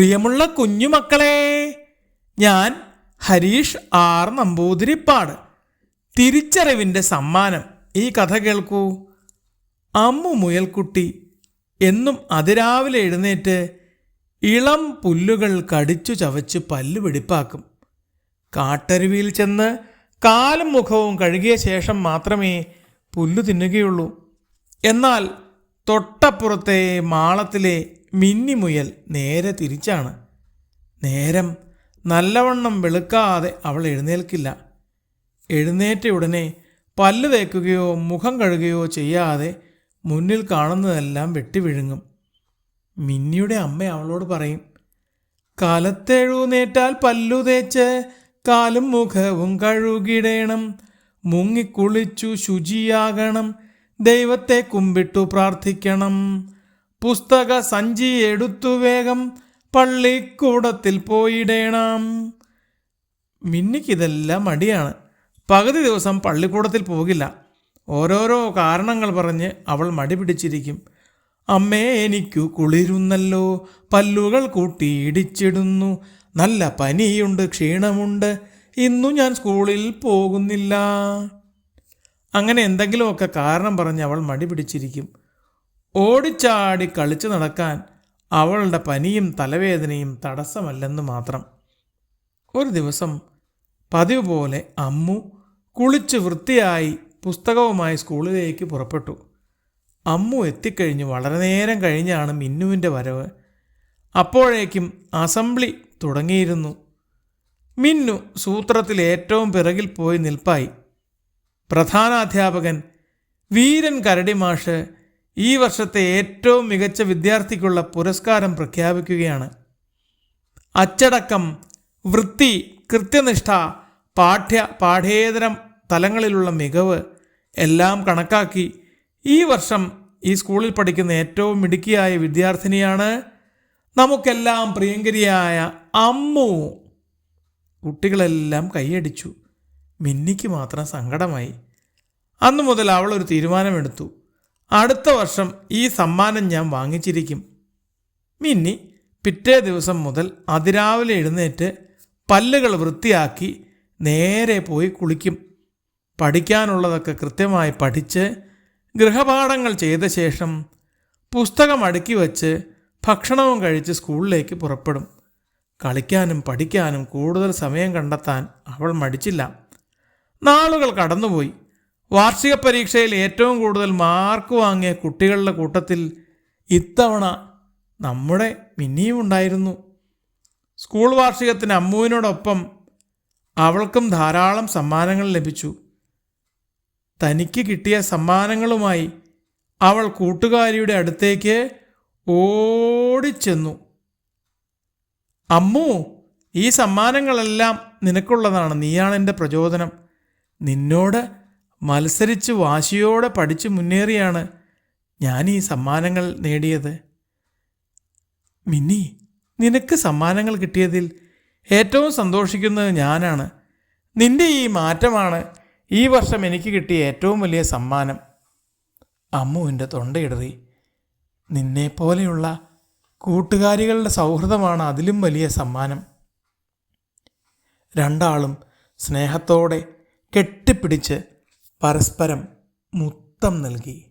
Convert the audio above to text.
പ്രിയമുള്ള കുഞ്ഞുമക്കളെ ഞാൻ ഹരീഷ് ആർ നമ്പൂതിരിപ്പാട്. തിരിച്ചറിവിന്റെ സമ്മാനം. ഈ കഥ കേൾക്കൂ. അമ്മു മുയൽക്കുട്ടി എന്നും അതിരാവിലെ എഴുന്നേറ്റ് ഇളം പുല്ലുകൾ കടിച്ചു ചവച്ച് പല്ല് വെടിപ്പാക്കും. കാട്ടരുവിയിൽ ചെന്ന് കാലും മുഖവും കഴുകിയ ശേഷം മാത്രമേ പുല്ലു തിന്നുകയുള്ളൂ. എന്നാൽ തൊട്ടപ്പുറത്തെ മാളത്തിലെ മിന്നിമുയൽ നേരെ തിരിച്ചാണ്. നേരം നല്ലവണ്ണം വെളുക്കാതെ അവൾ എഴുന്നേൽക്കില്ല. എഴുന്നേറ്റ ഉടനെ പല്ല് തേക്കുകയോ മുഖം കഴുകുകയോ ചെയ്യാതെ മുന്നിൽ കാണുന്നതെല്ലാം വെട്ടിവിഴുങ്ങും. മിന്നിയുടെ അമ്മ അവളോട് പറയും കാലത്തെഴുന്നേറ്റാൽ പല്ലു തേച്ച് കാലും മുഖവും കഴുകിടേണം മുങ്ങിക്കുളിച്ചു ശുചിയാകണം. ദൈവത്തെ കുമ്പിട്ടു പ്രാർത്ഥിക്കണം. പുസ്തക സഞ്ചി എടുത്തു വേഗം പള്ളിക്കൂടത്തിൽ പോയിടേണം. മിന്നിക്കിതെല്ലാം മടിയാണ്. പകുതി ദിവസം പള്ളിക്കൂടത്തിൽ പോകില്ല. ഓരോരോ കാരണങ്ങൾ പറഞ്ഞ് അവൾ മടി പിടിച്ചിരിക്കും. അമ്മേ എനിക്കു കുളിരുന്നല്ലോ. പല്ലുകൾ കൂട്ടി ഇടിച്ചിടുന്നു. നല്ല പനിയുണ്ട് ക്ഷീണമുണ്ട്. ഇന്നും ഞാൻ സ്കൂളിൽ പോകുന്നില്ല. അങ്ങനെ എന്തെങ്കിലുമൊക്കെ കാരണം പറഞ്ഞ് അവൾ മടി പിടിച്ചിരിക്കും. ഓടിച്ചാടി കളിച്ചു നടക്കാൻ അവളുടെ പനിയും തലവേദനയും തടസ്സമല്ലെന്ന് മാത്രം. ഒരു ദിവസം പതിവ് പോലെ അമ്മു കുളിച്ച് വൃത്തിയായി പുസ്തകവുമായി സ്കൂളിലേക്ക് പുറപ്പെട്ടു. അമ്മു എത്തിക്കഴിഞ്ഞ് വളരെ നേരം കഴിഞ്ഞാണ് മിന്നുവിന്റെ വരവ്. അപ്പോഴേക്കും അസംബ്ലി തുടങ്ങിയിരുന്നു. മിന്നു സൂത്രത്തിൽ ഏറ്റവും പിറകിൽ പോയി നിൽപ്പായി. പ്രധാനാധ്യാപകൻ വീരൻ കരടി മാഷ് ഈ വർഷത്തെ ഏറ്റവും മികച്ച വിദ്യാർത്ഥിക്കുള്ള പുരസ്കാരം പ്രഖ്യാപിക്കുകയാണ്. അച്ചടക്കം വൃത്തി കൃത്യനിഷ്ഠ പാഠ്യ പാഠ്യേതരം തലങ്ങളിലുള്ള മികവ് എല്ലാം കണക്കാക്കി ഈ വർഷം ഈ സ്കൂളിൽ പഠിക്കുന്ന ഏറ്റവും മിടുക്കിയായ വിദ്യാർത്ഥിനിയാണ് നമുക്കെല്ലാം പ്രിയങ്കരിയായ അമ്മു. കുട്ടികളെല്ലാം കൈയടിച്ചു. മിന്നിക്ക് മാത്രം സങ്കടമായി. അന്നു മുതൽ അവൾ ഒരു തീരുമാനമെടുത്തു. അടുത്ത വർഷം ഈ സമ്മാനം ഞാൻ വാങ്ങിച്ചിരിക്കും. മിന്നി പിറ്റേ ദിവസം മുതൽ അതിരാവിലെ എഴുന്നേറ്റ് പല്ലുകൾ വൃത്തിയാക്കി നേരെ പോയി കുളിക്കും. പഠിക്കാനുള്ളതൊക്കെ കൃത്യമായി പഠിച്ച് ഗൃഹപാഠങ്ങൾ ചെയ്ത ശേഷം പുസ്തകം അടുക്കി വച്ച് ഭക്ഷണവും കഴിച്ച് സ്കൂളിലേക്ക് പുറപ്പെടും. കളിക്കാനും പഠിക്കാനും കൂടുതൽ സമയം കണ്ടെത്താൻ അവൾ മടിച്ചില്ല. നാളുകൾ കടന്നുപോയി. വാർഷിക പരീക്ഷയിൽ ഏറ്റവും കൂടുതൽ മാർക്ക് വാങ്ങിയ കുട്ടികളുടെ കൂട്ടത്തിൽ ഇത്തവണ നമ്മുടെ മിന്നിയും ഉണ്ടായിരുന്നു. സ്കൂൾ വാർഷികത്തിന് അമ്മുവിനോടൊപ്പം അവൾക്കും ധാരാളം സമ്മാനങ്ങൾ ലഭിച്ചു. തനിക്ക് കിട്ടിയ സമ്മാനങ്ങളുമായി അവൾ കൂട്ടുകാരിയുടെ അടുത്തേക്ക് ഓടിച്ചെന്നു. അമ്മു ഈ സമ്മാനങ്ങളെല്ലാം നിനക്കുള്ളതാണ്. നീയാണ് എന്റെ പ്രചോദനം. നിന്നോട് മത്സരിച്ച് വാശിയോടെ പഠിച്ച് മുന്നേറിയാണ് ഞാൻ ഈ സമ്മാനങ്ങൾ നേടിയത്. മിന്നി നിനക്ക് സമ്മാനങ്ങൾ കിട്ടിയതിൽ ഏറ്റവും സന്തോഷിക്കുന്നത് ഞാനാണ്. നിന്റെ ഈ മാറ്റമാണ് ഈ വർഷം എനിക്ക് കിട്ടിയ ഏറ്റവും വലിയ സമ്മാനം. അമ്മുവിന്റെ തൊണ്ടയിടറി. നിന്നെപ്പോലെയുള്ള കൂട്ടുകാരികളുടെ സൗഹൃദമാണ് അതിലും വലിയ സമ്മാനം. രണ്ടാളും സ്നേഹത്തോടെ കെട്ടിപ്പിടിച്ച് പരസ്പരം മുത്തം നൽകി.